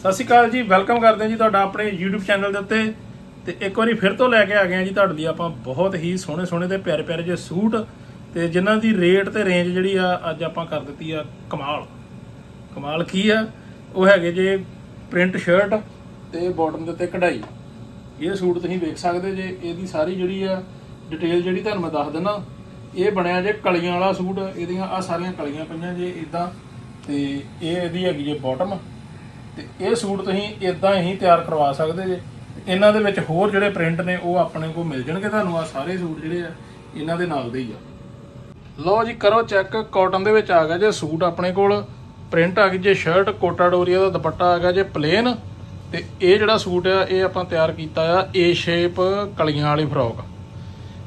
ਸਤਿ ਸ਼੍ਰੀ ਅਕਾਲ ਜੀ ਵੈਲਕਮ ਕਰਦੇ ਹਾਂ ਜੀ ਤੁਹਾਡਾ ਆਪਣੇ YouTube ਚੈਨਲ ਦੇ ਉੱਤੇ। ਤੇ ਇੱਕ ਵਾਰੀ ਫਿਰ ਤੋਂ ਲੈ ਕੇ ਆ ਗਏ ਹਾਂ ਜੀ ਤੁਹਾਡੇ ਲਈ ਆਪਾਂ ਬਹੁਤ ਹੀ ਸੋਹਣੇ ਸੋਹਣੇ ਤੇ ਪਿਆਰੇ ਪਿਆਰੇ ਜਿਹੇ ਸੂਟ ਤੇ ਜਿਨ੍ਹਾਂ ਦੀ ਰੇਟ ਤੇ ਰੇਂਜ ਜਿਹੜੀ ਆ ਅੱਜ ਆਪਾਂ ਕਰ ਦਿੱਤੀ ਆ ਕਮਾਲ। ਕਮਾਲ ਕੀ ਆ? ਉਹ ਹੈਗੇ ਜੇ ਪ੍ਰਿੰਟ ਸ਼ਰਟ ਤੇ ਬਾਟਮ ਦੇ ਉੱਤੇ ਕਢਾਈ। ਇਹ ਸੂਟ ਤੁਸੀਂ ਵੇਖ ਸਕਦੇ ਜੇ, ਇਹਦੀ ਸਾਰੀ ਜਿਹੜੀ ਆ ਡਿਟੇਲ ਜਿਹੜੀ ਤੁਹਾਨੂੰ ਮੈਂ ਦੱਸ ਦਿੰਦਾ ਇਹ ਬਣਿਆ ਜੇ ਕਲੀਆਂ ਵਾਲਾ ਸੂਟ, ਇਹਦੀਆਂ ਆ ਸਾਰੀਆਂ ਕਲੀਆਂ ਪਈਆਂ ਜੇ ਇਦਾਂ ਤੇ ਇਹ ਇਹਦੀ ਹੈਗੀ ਜੇ ਬਾਟਮ ਤੇ ਇਹ ਸੂਟ ਤੁਸੀਂ ਇਦਾਂ ਹੀ ਤਿਆਰ ਕਰਵਾ ਸਕਦੇ ਜੇ। ਇਹਨਾਂ ਦੇ ਵਿੱਚ ਹੋਰ ਜਿਹੜੇ ਪ੍ਰਿੰਟ ਨੇ, ਉਹ ਆਪਣੇ ਕੋਲ ਮਿਲ ਜਾਣਗੇ ਤੁਹਾਨੂੰ। ਆ ਸਾਰੇ ਸੂਟ ਜਿਹੜੇ ਆ, ਇਹਨਾਂ ਦੇ ਨਾਲ ਦੇ ਹੀ ਆ। ਲਓ ਜੀ, ਕਰੋ ਚੈੱਕ। ਕਾਟਨ ਦੇ ਵਿੱਚ ਆ ਗਿਆ ਜੇ ਸੂਟ ਆਪਣੇ ਕੋਲ। ਪ੍ਰਿੰਟ ਆ ਗਈ ਜੇ ਸ਼ਰਟ, ਕੋਟਾ ਡੋਰੀਆ ਦਾ ਦੁਪੱਟਾ ਆ ਗਿਆ ਜੇ ਪਲੇਨ। ਤੇ ਇਹ ਜਿਹੜਾ ਸੂਟ ਆ, ਇਹ ਆਪਾਂ ਤਿਆਰ ਕੀਤਾ ਆ ਏ ਸ਼ੇਪ ਕਲੀਆਂ ਵਾਲੀ ਫਰੋਕ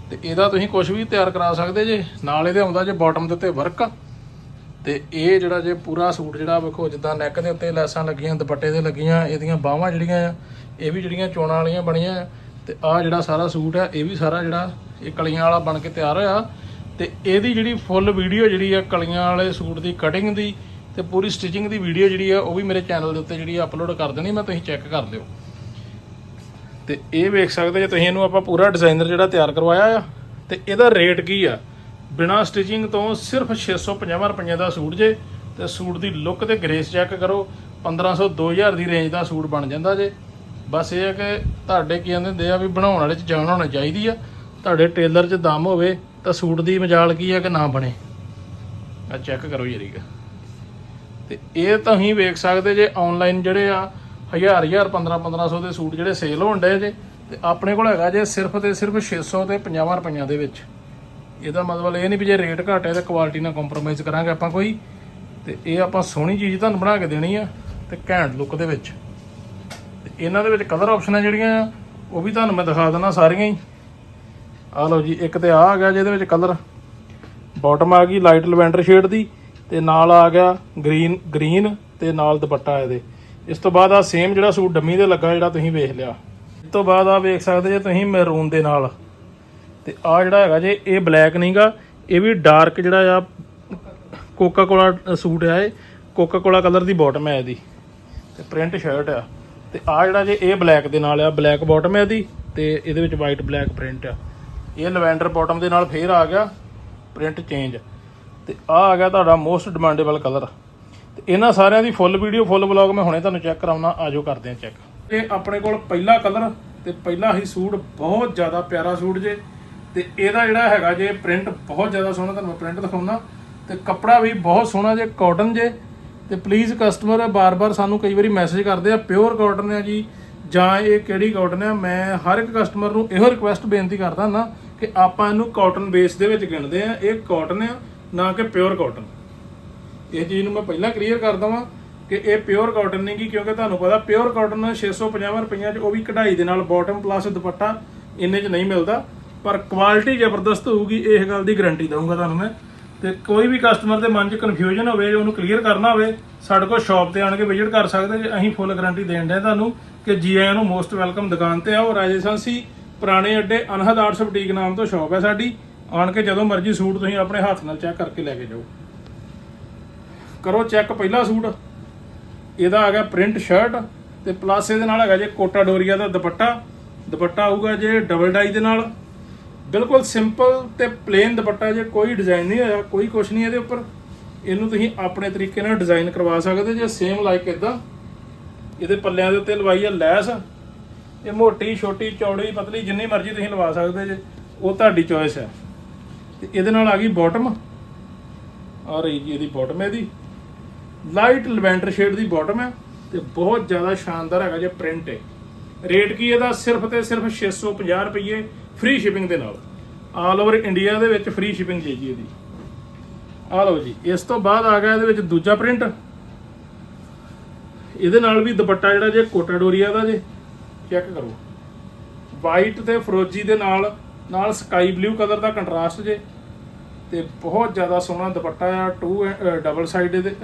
ਤੇ ਇਹਦਾ ਤੁਸੀਂ ਕੁਝ ਵੀ ਤਿਆਰ ਕਰਾ ਸਕਦੇ ਜੇ। ਨਾਲ ਇਹਦੇ ਆਉਂਦਾ ਜੇ ਬਾਟਮ ਦੇ ਉੱਤੇ ਵਰਕ ਤੇ ਇਹ ਜਿਹੜਾ ਜੇ ਪੂਰਾ ਸੂਟ ਜਿਹੜਾ ਵੇਖੋ, ਜਿੱਦਾਂ ਨੈਕ ਦੇ ਉੱਤੇ ਲੈਸਾਂ ਲੱਗੀਆਂ, ਦੁਪੱਟੇ ਦੇ ਲੱਗੀਆਂ, ਇਹਦੀਆਂ ਬਾਹਾਂ ਜਿਹੜੀਆਂ ਆ, ਇਹ ਵੀ ਜਿਹੜੀਆਂ ਚੋਣਾਂ ਵਾਲੀਆਂ ਬਣੀਆਂ ਆ, ਤੇ ਆਹ ਜਿਹੜਾ ਸਾਰਾ ਸੂਟ ਆ, ਇਹ ਵੀ ਸਾਰਾ ਜਿਹੜਾ ਇਹ ਕਲੀਆਂ ਵਾਲਾ ਬਣ ਕੇ ਤਿਆਰ ਹੋਇਆ। ਤੇ ਇਹਦੀ ਜਿਹੜੀ ਫੁੱਲ ਵੀਡੀਓ ਜਿਹੜੀ ਆ, ਕਲੀਆਂ ਵਾਲੇ ਸੂਟ ਦੀ ਕਟਿੰਗ ਦੀ ਤੇ ਪੂਰੀ ਸਟਿਚਿੰਗ ਦੀ ਵੀਡੀਓ ਜਿਹੜੀ ਆ, ਉਹ ਵੀ ਮੇਰੇ ਚੈਨਲ ਦੇ ਉੱਤੇ ਜਿਹੜੀ ਅਪਲੋਡ ਕਰ ਦੇਣੀ, ਮੈਂ ਤੁਸੀਂ ਚੈੱਕ ਕਰ ਲਿਓ। ਤੇ ਇਹ ਵੇਖ ਸਕਦੇ ਜੇ ਤੁਸੀਂ ਇਹਨੂੰ ਆਪਾਂ ਪੂਰਾ ਡਿਜ਼ਾਈਨਰ ਜਿਹੜਾ ਤਿਆਰ ਕਰਵਾਇਆ ਆ, ਤੇ ਇਹਦਾ ਰੇਟ ਕੀ ਆ? ਬਿਨਾ ਸਟਿਚਿੰਗ ਤੋਂ ਸਿਰਫ 650 ਰੁਪਏ ਦਾ ਸੂਟ ਜੇ, ਤੇ ਸੂਟ ਦੀ ਲੁੱਕ ਤੇ ਗ੍ਰੇਸ ਚੈੱਕ ਕਰੋ 1500 2000 ਦੀ ਰੇਂਜ ਦਾ ਸੂਟ ਬਣ ਜਾਂਦਾ ਜੇ। ਬਸ ਇਹ ਹੈ ਕਿ ਤੁਹਾਡੇ ਕੀ ਕਹਿੰਦੇ ਹੁੰਦੇ ਆ ਵੀ ਬਣਾਉਣ ਵਾਲੇ ਚ ਜਾਣ ਹੋਣਾ ਚਾਹੀਦੀ ਆ। ਤੁਹਾਡੇ ਟੇਲਰ 'ਚ ਦਮ ਹੋਵੇ, ਤਾਂ ਸੂਟ ਦੀ ਮਜਾਲ ਕੀ ਆ ਕਿ ਨਾ ਬਣੇ। ਆ ਚੈੱਕ ਕਰੋ ਜਰੀਗਾ ਤੇ ਇਹ ਤੁਸੀਂ ਵੇਖ ਸਕਦੇ ਜੇ ਆਨਲਾਈਨ ਜਿਹੜੇ ਆ, ਹਜ਼ਾਰ ਹਜ਼ਾਰ 15 1500 ਦੇ ਸੂਟ ਜਿਹੜੇ ਸੇਲ ਹੋਣ ਡੇ ਜੇ, ਤੇ ਆਪਣੇ ਕੋਲ ਹੈਗਾ ਜੇ ਸਿਰਫ ਤੇ ਸਿਰਫ 600 ਤੇ 50 ਰੁਪਈਆਂ ਦੇ ਵਿੱਚ। ਇਹਦਾ ਮਤਲਬ ਇਹ ਨਹੀਂ ਵੀ ਜੇ ਰੇਟ ਘੱਟ ਹੈ ਤਾਂ ਕੁਆਲਿਟੀ ਨਾਲ ਕੰਪਰੋਮਾਈਜ਼ ਕਰਾਂਗੇ ਆਪਾਂ ਕੋਈ। ਤੇ ਇਹ ਆਪਾਂ ਸੋਹਣੀ ਚੀਜ਼ ਤੁਹਾਨੂੰ ਬਣਾ ਕੇ ਦੇਣੀ ਆ ਤੇ ਘੈਂਟ ਲੁੱਕ ਦੇ ਵਿੱਚ। ਤੇ ਇਹਨਾਂ ਦੇ ਵਿੱਚ ਕਲਰ ਆਪਸ਼ਨਾਂ ਜਿਹੜੀਆਂ ਆ ਉਹ ਵੀ ਤੁਹਾਨੂੰ ਮੈਂ ਦਿਖਾ ਦਿੰਦਾ ਸਾਰੀਆਂ ਹੀ। ਆ ਲਓ ਜੀ, ਇੱਕ ਤੇ ਆ ਆ ਗਿਆ ਜਿਹਦੇ ਵਿੱਚ ਕਲਰ ਬਾਟਮ ਆ ਗਈ ਲਾਈਟ ਲਵੈਂਡਰ ਸ਼ੇਡ ਦੀ ਤੇ ਨਾਲ ਆ ਗਿਆ ਗ੍ਰੀਨ ਗ੍ਰੀਨ ਤੇ ਨਾਲ ਦੁਪੱਟਾ ਇਹਦੇ। ਇਸ ਤੋਂ ਬਾਅਦ ਆ ਸੇਮ ਜਿਹੜਾ ਸੂਟ ਡੰਮੀ ਦੇ ਲੱਗਾ ਜਿਹੜਾ ਤੁਸੀਂ ਵੇਖ ਲਿਆ। ਇਸ ਤੋਂ ਬਾਅਦ ਆ ਵੇਖ ਸਕਦੇ ਜੇ ਤੁਸੀਂ ਮੈਰੂਨ ਦੇ ਨਾਲ। ਤੇ ਆ ਜਿਹੜਾ ਹੈਗਾ ਜੇ, ਇਹ ਬਲੈਕ ਨਹੀਂਗਾ, ਇਹ ਵੀ ਡਾਰਕ ਜਿਹੜਾ ਆ ਕੋਕਾ ਕੋਲਾ ਸੂਟ ਆ ਇਹ ਕੋਕਾ ਕੋਲਾ ਕਲਰ ਦੀ ਬਾਟਮ ਹੈ ਇਹਦੀ, ਤੇ ਪ੍ਰਿੰਟ ਸ਼ਰਟ ਆ। ਤੇ ਆ ਜਿਹੜਾ ਜੇ, ਇਹ ਬਲੈਕ ਦੇ ਨਾਲ ਆ ਬਲੈਕ ਬਾਟਮ ਹੈ ਇਹਦੀ, ਤੇ ਇਹਦੇ ਵਿੱਚ ਵਾਈਟ ਬਲੈਕ ਪ੍ਰਿੰਟ ਆ। ਇਹ ਲਵੈਂਡਰ ਬਾਟਮ ਦੇ ਨਾਲ ਫੇਰ ਆ ਗਿਆ ਪ੍ਰਿੰਟ ਚੇਂਜ ਤੇ ਆ ਆ ਗਿਆ ਤੁਹਾਡਾ ਮੋਸਟ ਡਿਮਾਂਡੇਬਲ ਕਲਰ ਤੇ ਇਹਨਾਂ ਸਾਰਿਆਂ ਦੀ ਫੁੱਲ ਵੀਡੀਓ ਫੁੱਲ ਵਲੌਗ ਮੈਂ ਹੁਣੇ ਤੁਹਾਨੂੰ ਚੈੱਕ ਕਰਾਉਣਾ ਆਜੋ ਕਰਦੇ ਹਾਂ ਚੈੱਕ ਇਹ ਆਪਣੇ ਕੋਲ ਪਹਿਲਾ ਕਲਰ ਤੇ ਪਹਿਲਾ ਹੀ ਸੂਟ ਬਹੁਤ ਜ਼ਿਆਦਾ ਪਿਆਰਾ ਸੂਟ ਜੇ। ਤੇ ਇਹਦਾ ਜਿਹੜਾ ਹੈਗਾ ਜੇ ਪ੍ਰਿੰਟ ਬਹੁਤ ਜ਼ਿਆਦਾ ਸੋਹਣਾ ਤੁਹਾਨੂੰ ਮੈਂ ਪ੍ਰਿੰਟ ਦਿਖਾਉਣਾ ਤੇ ਕੱਪੜਾ ਵੀ ਬਹੁਤ ਸੋਹਣਾ ਜੇ ਕਾਟਨ ਜੇ, ਤੇ ਪਲੀਜ਼ ਕਸਟਮਰ ਬਾਰ-ਬਾਰ ਸਾਨੂੰ ਕਈ ਵਾਰੀ ਮੈਸੇਜ ਕਰਦੇ ਆ ਪਿਓਰ ਕਾਟਨ ਹੈ ਜੀ, ਜਾਂ ਇਹ ਕਿਹੜੀ ਕਾਟਨ ਹੈ ਮੈਂ ਹਰ ਇੱਕ ਕਸਟਮਰ ਨੂੰ ਇਹੋ ਰਿਕੁਐਸਟ ਬੇਨਤੀ ਕਰਦਾ ਨਾ ਕਿ ਆਪਾਂ ਇਹਨੂੰ ਕਾਟਨ ਬੇਸ ਦੇ ਵਿੱਚ ਗਿਣਦੇ ਆ, ਇਹ ਕਾਟਨ ਆ, ਨਾ ਕਿ ਪਿਓਰ ਕਾਟਨ ਇਹ ਚੀਜ਼ ਨੂੰ ਮੈਂ ਪਹਿਲਾਂ ਕਲੀਅਰ ਕਰ ਦਵਾਂ ਕਿ ਇਹ ਪਿਓਰ ਕਾਟਨ ਨਹੀਂ ਕਿਉਂਕਿ ਤੁਹਾਨੂੰ ਪਤਾ ਪਿਓਰ ਕਾਟਨ 650 ਰੁਪਈਆ 'ਚ ਉਹ ਵੀ ਕਢਾਈ ਦੇ ਨਾਲ ਬਾਟਮ ਪਲੱਸ ਦੁਪੱਟਾ ਇੰਨੇ 'ਚ ਨਹੀਂ ਮਿਲਦਾ। ਪਰ ਕੁਆਲਿਟੀ ਜ਼ਬਰਦਸਤ ਹੋਊਗੀ ਇਸ ਗੱਲ ਦੀ ਗਾਰੰਟੀ ਦਊਂਗਾ ਤੁਹਾਨੂੰ ਮੈਂ। ਤੇ ਕੋਈ ਵੀ ਕਸਟਮਰ ਦੇ ਮਨ 'ਚ ਕਨਫਿਊਜ਼ਨ ਹੋਵੇ ਉਹਨੂੰ ਕਲੀਅਰ ਕਰਨਾ ਹੋਵੇ, ਸਾਡੇ ਕੋਲ ਸ਼ਾਪ ਤੇ ਆਣ ਕੇ ਵਿਜ਼ਿਟ ਕਰ ਸਕਦੇ ਜੇ। ਅਸੀਂ ਫੁੱਲ ਗਾਰੰਟੀ ਦੇਣ ਦੇ ਤੁਹਾਨੂੰ ਕਿ ਜੀ ਆਇਆਂ ਨੂੰ ਮੋਸਟ ਵੈਲਕਮ ਦੁਕਾਨ ਤੇ ਆਓ। ਰਾਜਸਥਾਨੀ ਪੁਰਾਣੇ ਅੱਡੇ, ਅਨਹਦ ਆਰਟਸ ਬੁਟੀਕ ਨਾਮ ਤੋਂ ਸ਼ਾਪ ਹੈ ਸਾਡੀ। ਆਣ ਕੇ ਜਦੋਂ ਮਰਜ਼ੀ ਸੂਟ ਤੁਸੀਂ ਆਪਣੇ ਹੱਥ ਨਾਲ ਚੈੱਕ ਕਰਕੇ ਲੈ ਕੇ ਜਾਓ। ਕਰੋ ਚੈੱਕ ਪਹਿਲਾ ਸੂਟ। ਇਹਦਾ ਹੈਗਾ ਪ੍ਰਿੰਟ ਸ਼ਰਟ ਤੇ ਪਲੱਸ ਇਹਦੇ ਨਾਲ ਹੈਗਾ ਜੇ ਕੋਟਾ ਡੋਰੀਆ ਦਾ ਦੁਪੱਟਾ। ਦੁਪੱਟਾ ਆਊਗਾ ਜੇ ਡਬਲ ਡਾਈ ਦੇ ਨਾਲ। ਬਿਲਕੁਲ ਸਿੰਪਲ ਤੇ ਪਲੇਨ ਦੁਪੱਟਾ ਜੇ ਕੋਈ ਡਿਜ਼ਾਈਨ ਨਹੀਂ ਹੋਇਆ, ਕੋਈ ਕੁਛ ਨਹੀਂ ਇਹਦੇ ਉੱਪਰ, ਇਹਨੂੰ ਤੁਸੀਂ ਆਪਣੇ ਤਰੀਕੇ ਨਾਲ ਡਿਜ਼ਾਈਨ ਕਰਵਾ ਸਕਦੇ ਜੇ ਸੇਮ ਲਾਈਕ ਇਦਾਂ ਇਹਦੇ ਪੱਲਿਆਂ ਦੇ ਉੱਤੇ ਲਵਾਈ ਆ ਲੈਸ। ਇਹ ਮੋਟੀ, ਛੋਟੀ, ਚੌੜੀ, ਪਤਲੀ, ਜਿੰਨੀ ਮਰਜ਼ੀ ਤੁਸੀਂ ਲਵਾ ਸਕਦੇ ਜੇ, ਉਹ ਤੁਹਾਡੀ ਚੋਇਸ ਹੈ। ਤੇ ਇਹਦੇ ਨਾਲ ਆ ਗਈ ਬਾਟਮ ਆ ਰਹੀ ਜੀ ਇਹਦੀ ਬਾਟਮ ਇਹਦੀ। ਲਾਈਟ ਲਵੈਂਡਰ ਸ਼ੇਡ ਦੀ ਬਾਟਮ ਹੈ ਤੇ ਬਹੁਤ ਜ਼ਿਆਦਾ ਸ਼ਾਨਦਾਰ ਹੈਗਾ ਜੇ ਪ੍ਰਿੰਟ ਹੈ ਰੇਟ ਕੀ ਇਹਦਾ? ਸਿਰਫ ਤੇ ਸਿਰਫ 650 ਰੁਪਏ ਫ੍ਰੀ ਸ਼ਿਪਿੰਗ ਦੇ ਨਾਲ। ਆਲ ਓਵਰ ਇੰਡੀਆ ਦੇ ਵਿੱਚ ਫ੍ਰੀ ਸ਼ਿਪਿੰਗ ਜੀ ਜੀ ਇਹਦੀ। ਆ ਲਓ ਜੀ, ਇਸ ਤੋਂ ਬਾਅਦ ਆ ਗਿਆ ਇਹਦੇ ਵਿੱਚ ਦੂਜਾ ਪ੍ਰਿੰਟ ਇਹਦੇ ਨਾਲ ਵੀ ਦੁਪੱਟਾ ਜਿਹੜਾ ਜੇ ਕੋਟਾ ਡੋਰੀਆ ਦਾ ਜੇ ਚੈੱਕ ਕਰੋ। ਵਾਈਟ ਤੇ ਫਰੋਜੀ ਦੇ ਨਾਲ ਨਾਲ ਸਕਾਈ ਬਲੂ ਕਲਰ ਦਾ ਕੰਟਰਾਸਟ ਜੇ। ਤੇ ਬਹੁਤ ਜ਼ਿਆਦਾ ਸੋਹਣਾ ਦੁਪੱਟਾ ਆ ਟੂ ਡਬਲ ਸਾਈਡ ਦੇ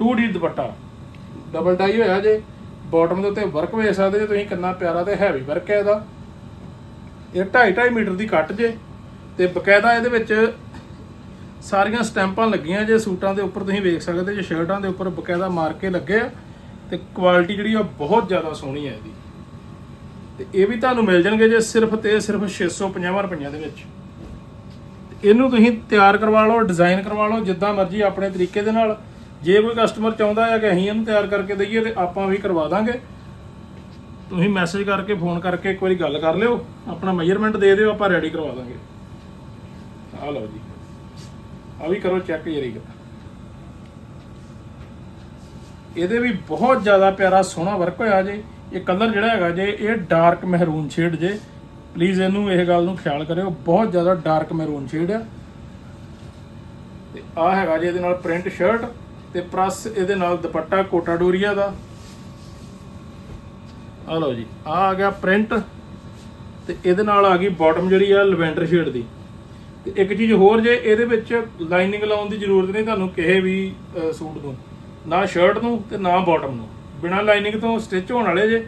2D ਦੁਪੱਟਾ। ਡਬਲ ਡਾਈ ਹੋਇਆ ਜੇ ਬਾਟਮ ਦੇ ਉੱਤੇ ਵਰਕ ਵੇਖ ਸਕਦੇ ਜੇ ਤੁਸੀਂ, ਕਿੰਨਾ ਪਿਆਰਾ ਤੇ ਹੈਵੀ ਵਰਕ ਹੈ ਇਹਦਾ। ਇਹ 2.5 ਮੀਟਰ ਦੀ ਕੱਟ ਜੇ ਤੇ ਬਕਾਇਦਾ ਇਹਦੇ ਵਿੱਚ ਸਾਰੀਆਂ ਸਟੈਂਪਾਂ ਲੱਗੀਆਂ ਜੇ, ਸੂਟਾਂ ਦੇ ਉੱਪਰ ਤੁਸੀਂ ਵੇਖ ਸਕਦੇ ਜੇ, ਸ਼ਰਟਾਂ ਦੇ ਉੱਪਰ ਬਕਾਇਦਾ ਮਾਰ ਕੇ ਲੱਗੇ ਆ ਤੇ ਕੁਆਲਿਟੀ ਜਿਹੜੀ ਆ ਬਹੁਤ ਜ਼ਿਆਦਾ ਸੋਹਣੀ ਹੈ ਇਹਦੀ। ਤੇ ਇਹ ਵੀ ਤੁਹਾਨੂੰ ਮਿਲ ਜਾਣਗੇ ਜੇ ਸਿਰਫ ਤੇ ਸਿਰਫ 650 ਰੁਪਈਆਂ ਦੇ ਵਿੱਚ। ਇਹਨੂੰ ਤੁਸੀਂ ਤਿਆਰ ਕਰਵਾ ਲਓ, ਡਿਜ਼ਾਈਨ ਕਰਵਾ ਲਓ, ਜਿੱਦਾਂ ਮਰਜ਼ੀ ਆਪਣੇ ਤਰੀਕੇ ਦੇ ਨਾਲ। ਜੇ ਕੋਈ ਕਸਟਮਰ ਚਾਹੁੰਦਾ ਹੈ ਕਿ ਅਸੀਂ ਇਹਨੂੰ ਤਿਆਰ ਕਰਕੇ ਦਈਏ ਤੇ ਆਪਾਂ ਵੀ ਕਰਵਾ ਦਾਂਗੇ। ਤੁਸੀਂ ਮੈਸੇਜ ਕਰਕੇ ਫੋਨ ਕਰਕੇ ਇੱਕ ਵਾਰੀ ਗੱਲ ਕਰ ਲਿਓ। ਆਪਣਾ ਮੈਜ਼ਰਮੈਂਟ ਦੇ ਦਿਓ, ਆਪਾਂ ਰੈਡੀ ਕਰਵਾ ਦਾਂਗੇ। ਆ ਲਓ ਜੀ। ਆ ਵੀ ਕਰੋ ਚੈੱਕ ਜਰੀਗਾ ਇਹਦੇ ਵੀ ਬਹੁਤ ਜ਼ਿਆਦਾ ਪਿਆਰਾ ਸੋਹਣਾ ਵਰਕ ਹੋਇਆ ਜੇ। ਇਹ ਕਲਰ ਜਿਹੜਾ ਹੈਗਾ ਜੇ, ਇਹ ਡਾਰਕ ਮਹਿਰੂਨ ਸ਼ੇਡ ਜੇ। ਪਲੀਜ਼ ਇਹਨੂੰ ਇਹ ਗੱਲ ਨੂੰ ਖਿਆਲ ਕਰਿਓ, ਬਹੁਤ ਜ਼ਿਆਦਾ ਡਾਰਕ ਮਹਿਰੂਨ ਸ਼ੇਡ ਆ। ਤੇ ਆ ਹੈਗਾ ਜੇ ਇਹਦੇ ਨਾਲ ਪ੍ਰਿੰਟ ਸ਼ਰਟ ਤੇ ਪ੍ਰਸ ਇਹਦੇ ਨਾਲ ਦੁਪੱਟਾ ਕੋਟਾ ਡੋਰੀਆ ਦਾ। ਆ ਲਓ ਜੀ ਆ ਆ ਗਿਆ ਪ੍ਰਿੰਟ ਤੇ ਇਹਦੇ ਨਾਲ ਆ ਗਈ ਬਾਟਮ ਜਿਹੜੀ ਆ ਲਵੈਂਡਰ ਸ਼ੇਡ ਦੀ। ਤੇ ਇੱਕ ਚੀਜ਼ ਹੋਰ ਜੇ ਇਹਦੇ ਵਿੱਚ ਲਾਈਨਿੰਗ ਲਾਉਣ ਦੀ ਜ਼ਰੂਰਤ ਨਹੀਂ ਤੁਹਾਨੂੰ ਕਿਸੇ ਵੀ ਸੂਟ ਨੂੰ ਨਾ ਸ਼ਰਟ ਨੂੰ ਤੇ ਨਾ ਬਾਟਮ ਨੂੰ। ਬਿਨਾਂ ਲਾਈਨਿੰਗ ਤੋਂ ਸਟਿਚ ਹੋਣ ਵਾਲੇ ਜੇ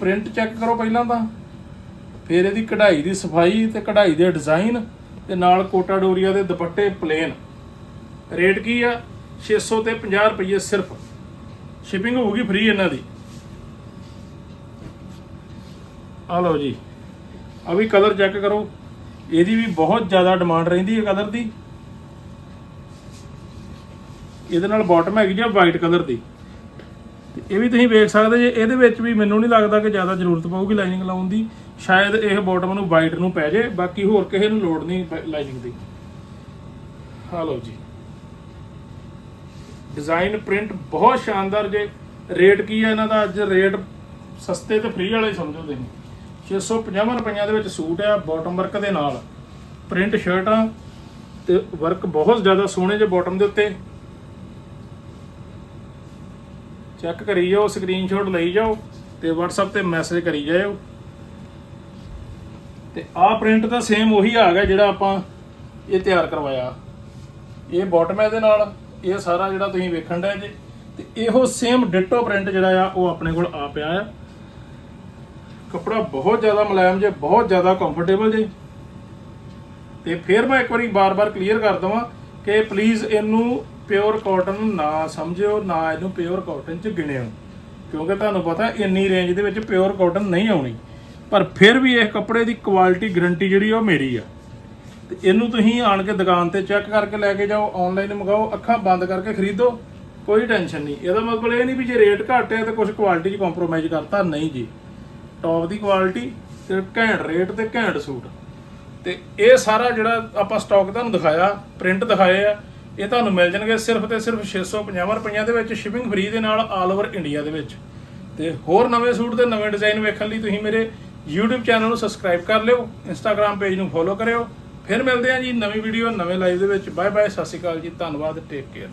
ਪ੍ਰਿੰਟ ਚੈੱਕ ਕਰੋ ਪਹਿਲਾਂ ਤਾਂ। ਫਿਰ ਇਹਦੀ ਕਢਾਈ ਦੀ ਸਫ਼ਾਈ ਤੇ ਕਢਾਈ ਦੇ ਡਿਜ਼ਾਈਨ ਤੇ ਨਾਲ ਕੋਟਾ ਡੋਰੀਆ ਦੇ ਦੁਪੱਟੇ ਪਲੇਨ ਰੇਟ ਕੀ ਆ? 600 ਤੇ 50 ਰੁਪਏ ਸਿਰਫ। ਸ਼ਿਪਿੰਗ ਹੋਊਗੀ ਫ੍ਰੀ ਇਹਨਾਂ ਦੀ। ਆ ਲਓ ਜੀ। ਆ ਵੀ ਕਲਰ ਚੈੱਕ ਕਰੋ। ਇਹਦੀ ਵੀ ਬਹੁਤ ਜ਼ਿਆਦਾ ਡਿਮਾਂਡ ਰਹਿੰਦੀ ਹੈ ਕਲਰ ਦੀ। ਇਹਦੇ ਨਾਲ ਬਾਟਮ ਹੈਗੀ ਜਾਂ ਵਾਈਟ ਕਲਰ ਦੀ। ਤੇ ਇਹ ਵੀ ਤੁਸੀਂ ਵੇਖ ਸਕਦੇ ਜੇ, ਇਹਦੇ ਵਿੱਚ ਵੀ ਮੈਨੂੰ ਨਹੀਂ ਲੱਗਦਾ ਕਿ ਜ਼ਿਆਦਾ ਜ਼ਰੂਰਤ ਪਊਗੀ ਲਾਈਨਿੰਗ ਲਾਉਣ ਦੀ। ਸ਼ਾਇਦ ਇਹ ਬਾਟਮ ਨੂੰ ਵਾਈਟ ਨੂੰ ਪੈ ਜੇ, ਬਾਕੀ ਹੋਰ ਕਿਸੇ ਨੂੰ ਲੋੜ ਨਹੀਂ ਲਾਈਨਿੰਗ ਦੀ। ਆ ਲਓ ਜੀ। ਡਿਜ਼ਾਈਨ ਪ੍ਰਿੰਟ ਬਹੁਤ ਸ਼ਾਨਦਾਰ ਜੇ। ਰੇਟ ਕੀ ਹੈ ਇਹਨਾਂ ਦਾ? ਅੱਜ ਰੇਟ ਸਸਤੇ ਤੇ ਫ੍ਰੀ ਵਾਲੇ ਸਮਝੋ ਤੁਸੀਂ। 650 ਰੁਪਈਆਂ ਦੇ ਵਿੱਚ ਸੂਟ ਆ ਬਾਟਮ ਵਰਕ ਦੇ ਨਾਲ। ਪ੍ਰਿੰਟ ਸ਼ਰਟਾਂ ਤੇ ਵਰਕ ਬਹੁਤ ਜ਼ਿਆਦਾ ਸੋਹਣੇ ਜੇ ਬਾਟਮ ਦੇ ਉੱਤੇ। ਚੈੱਕ ਕਰੀ ਜਾਓ ਸਕਰੀਨਸ਼ਾਟ ਲਈ ਜਾਓ, ਤੇ WhatsApp ਤੇ ਮੈਸੇਜ ਕਰੀ ਜਾਓ ਤੇ ਆਹ ਪ੍ਰਿੰਟ ਤਾਂ ਸੇਮ ਉਹੀ ਆ ਗਿਆ ਜਿਹੜਾ ਆਪਾਂ ਇਹ ਤਿਆਰ ਕਰਵਾਇਆ। ਇਹ ਬਾਟਮ ਹੈ ਇਹਦੇ ਨਾਲ, ਇਹ ਸਾਰਾ ਜਿਹੜਾ ਤੁਸੀਂ ਵੇਖਣ ਦਾ ਜੇ। ਤੇ ਇਹੋ ਸੇਮ ਡਿਟੋ ਪ੍ਰਿੰਟ ਜਿਹੜਾ ਆ, ਉਹ ਆਪਣੇ ਕੋਲ ਆ ਪਿਆ ਆ। ਕੱਪੜਾ ਬਹੁਤ ਜ਼ਿਆਦਾ ਮੁਲਾਇਮ ਜੇ, ਬਹੁਤ ਜ਼ਿਆਦਾ ਕੰਫਰਟੇਬਲ ਜੇ। ਤੇ ਫਿਰ ਮੈਂ ਇੱਕ ਵਾਰੀ ਬਾਰ-ਬਾਰ ਕਲੀਅਰ ਕਰ ਦਵਾਂ ਕਿ ਪਲੀਜ਼ ਇਹਨੂੰ ਪਿਓਰ ਕਾਟਨ ਨਾ ਸਮਝਿਓ, ਨਾ ਇਹਨੂੰ ਪਿਓਰ ਕਾਟਨ ਚ ਗਿਣਿਓ। ਕਿਉਂਕਿ ਤੁਹਾਨੂੰ ਪਤਾ ਇੰਨੀ ਰੇਂਜ ਦੇ ਵਿੱਚ ਪਿਓਰ ਕਾਟਨ ਨਹੀਂ ਆਉਣੀ। ਪਰ ਫਿਰ ਵੀ ਇਹ ਕੱਪੜੇ ਦੀ ਕੁਆਲਿਟੀ ਗਰੰਟੀ ਜਿਹੜੀ ਉਹ ਮੇਰੀ ਆ। ਤੇ ਇਹਨੂੰ ਤੁਸੀਂ ਆਣ ਕੇ ਦੁਕਾਨ ਤੇ ਚੈੱਕ ਕਰਕੇ ਲੈ ਕੇ ਜਾਓ ਆਨਲਾਈਨ ਮੰਗਾਓ ਅੱਖਾਂ ਬੰਦ ਕਰਕੇ ਖਰੀਦੋ, ਕੋਈ ਟੈਨਸ਼ਨ ਨਹੀਂ। ਇਹਦਾ ਮਤਲਬ ਇਹ ਨਹੀਂ ਵੀ ਜੇ ਰੇਟ ਘੱਟ ਹੈ ਤਾਂ ਕੁਝ ਕੁਆਲਿਟੀ 'ਚ ਕੰਪਰੋਮਾਈਜ਼ ਕਰਤਾ, ਨਹੀਂ ਜੀ। ਟੌਪ ਦੀ ਕੁਆਲਿਟੀ ਤੇ ਘੈਂਟ ਰੇਟ ਤੇ ਘੈਂਟ ਸੂਟ। ਤੇ ਇਹ ਸਾਰਾ ਜਿਹੜਾ ਆਪਾਂ ਸਟਾਕ ਤੁਹਾਨੂੰ ਦਿਖਾਇਆ ਪ੍ਰਿੰਟ ਦਿਖਾਏ ਆ, ਇਹ ਤੁਹਾਨੂੰ ਮਿਲ ਜਾਣਗੇ ਸਿਰਫ ਤੇ ਸਿਰਫ 650 ਰੁਪਈਆਂ ਦੇ ਵਿੱਚ ਸ਼ਿਪਿੰਗ ਫ੍ਰੀ ਦੇ ਨਾਲ ਆਲ ਓਵਰ ਇੰਡੀਆ ਦੇ ਵਿੱਚ। ਤੇ ਹੋਰ ਨਵੇਂ ਸੂਟ ਤੇ ਨਵੇਂ ਡਿਜ਼ਾਈਨ ਵੇਖਣ ਲਈ ਤੁਸੀਂ ਮੇਰੇ YouTube ਚੈਨਲ ਨੂੰ ਸਬਸਕ੍ਰਾਈਬ ਕਰ ਲਿਓ, Instagram ਪੇਜ ਨੂੰ ਫੋਲੋ ਕਰਿਓ। ਫਿਰ ਮਿਲਦੇ ਹਾਂ ਜੀ ਨਵੀਂ ਵੀਡੀਓ ਨਵੇਂ ਲਾਈਵ ਦੇ ਵਿੱਚ। ਬਾਏ ਬਾਏ ਸਤਿ ਸ਼੍ਰੀ ਅਕਾਲ ਜੀ, ਧੰਨਵਾਦ ਟੇਕ ਕੇਅਰ